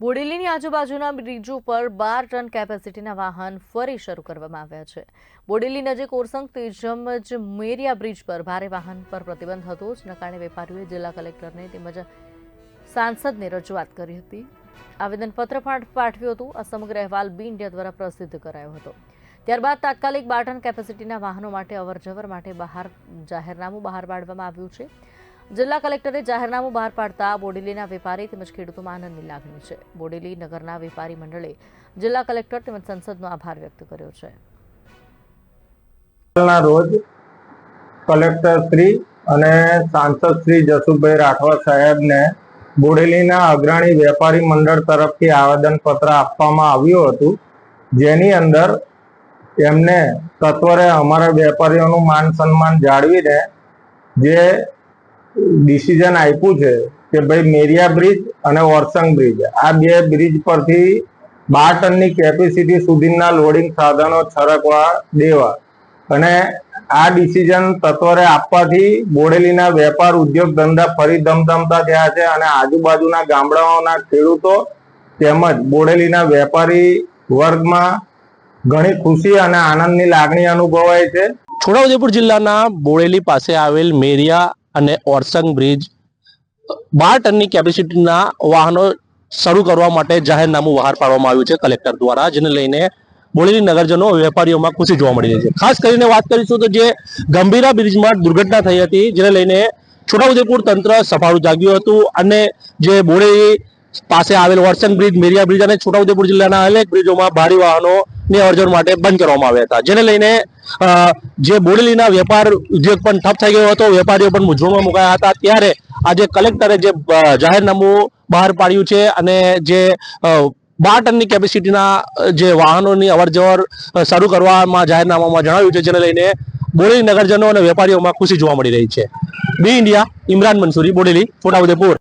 બોડેલીની આજુબાજુના બ્રિજ ઉપર બાર ટન કેપેસિટીના વાહન ફરી શરૂ કરવામાં આવ્યા છે. બોડેલી નજીક ઓરસંગ તેજમજ મેરિયા બ્રિજ પર ભારે વાહન પર પ્રતિબંધ હતો. જેના કારણે વેપારીઓએ જિલ્લા કલેક્ટરને તેમજ સાંસદને રજૂઆત કરી હતી. આવેદનપત્ર પણ પાઠવ્યું હતું. આ સમગ્ર અહેવાલ બી ઇન્ડિયા દ્વારા પ્રસિદ્ધ કરાયો હતો. ત્યારબાદ તાત્કાલિક બાર ટન કેપેસિટીના વાહનો માટે અવરજવર માટે બહાર જાહેરનામું બહાર પાડવામાં આવ્યું છે. જિલ્લા કલેક્ટરે જાહેરનામું બહાર પાડતા બોડેલીના વેપારી તેમજ ખેડૂતોમાં આનંદની લાગણી છે. બોડેલી નગરના વેપારી મંડળે જિલ્લા કલેક્ટર તેમજ સંસદનો આભાર વ્યક્ત કર્યો છે. રોજ કલેક્ટર શ્રી અને સાંસદ શ્રી જસુભાઈ રાઠવા સાહેબને બોડેલીના અગ્રણી વેપારી મંડળ તરફથી આવેદનપત્ર આપવામાં આવ્યું હતું. જેની અંદર એમને તત્વરે અમારા વેપારીઓનું માન સન્માન જાળવીને જે ડિસિઝન આપ્યું છે કે ભાઈ મેરિયા બ્રિજ અને ઓરસંગ બ્રિજ. આ બે બ્રિજ પરથી બાર ટનની કેપેસિટી સુધીના લોડિંગ સાધનો છરકવા દેવા. અને આ ડિસિઝન તત્વરે આપવાથી બોડેલીના વેપાર ઉદ્યોગ ધંધા ફરી ધમધમતા થયા છે અને આજુબાજુના ગામડાઓના ખેડૂતો તેમજ બોડેલીના વેપારી વર્ગમાં ઘણી ખુશી અને આનંદની લાગણી અનુભવાય છે. છોટાઉદેપુર જિલ્લાના બોડેલી પાસે આવેલ મેરિયા અને ઓરસંગ બ્રિજ, બાર ટનની કેપેસિટીના વાહનો શરૂ કરવા માટે જાહેરનામું બહાર પાડવામાં આવ્યું છે કલેક્ટર દ્વારા, જેને લઈને બોડેલી નગરજનો વેપારીઓમાં ખુશી જોવા મળી રહી છે. ખાસ કરીને વાત કરીશું તો જે ગંભીરા બ્રિજમાં દુર્ઘટના થઈ હતી, જેને લઈને છોટાઉદેપુર તંત્ર સફાળું જાગ્યું હતું અને જે બોડેલી પાસે આવેલ વરસંગ બ્રિજ, મેરિયા બ્રિજ અને છોટાઉદેપુર જિલ્લાના અનેક બ્રિજોમાં ભારે વાહનો ની અવરજવર માટે બંધ કરવામાં આવ્યા હતા. જેને લઈને જે બોડેલીના વેપાર ઉદ્યોગ પણ ઠપ થઈ ગયો હતો, વેપારીઓ પણ મૂંઝવણમાં મુકાયા હતા. ત્યારે આજે કલેક્ટરે જે જાહેરનામું બહાર પાડ્યું છે અને જે બાર ટનની કેપેસિટીના જે વાહનોની અવરજવર શરૂ કરવામાં જાહેરનામામાં જણાવ્યું છે, જેને લઈને બોડેલી નગરજનો અને વેપારીઓમાં ખુશી જોવા મળી રહી છે. B India, Imran Mansuri, Bodeli, Chhota Udepur.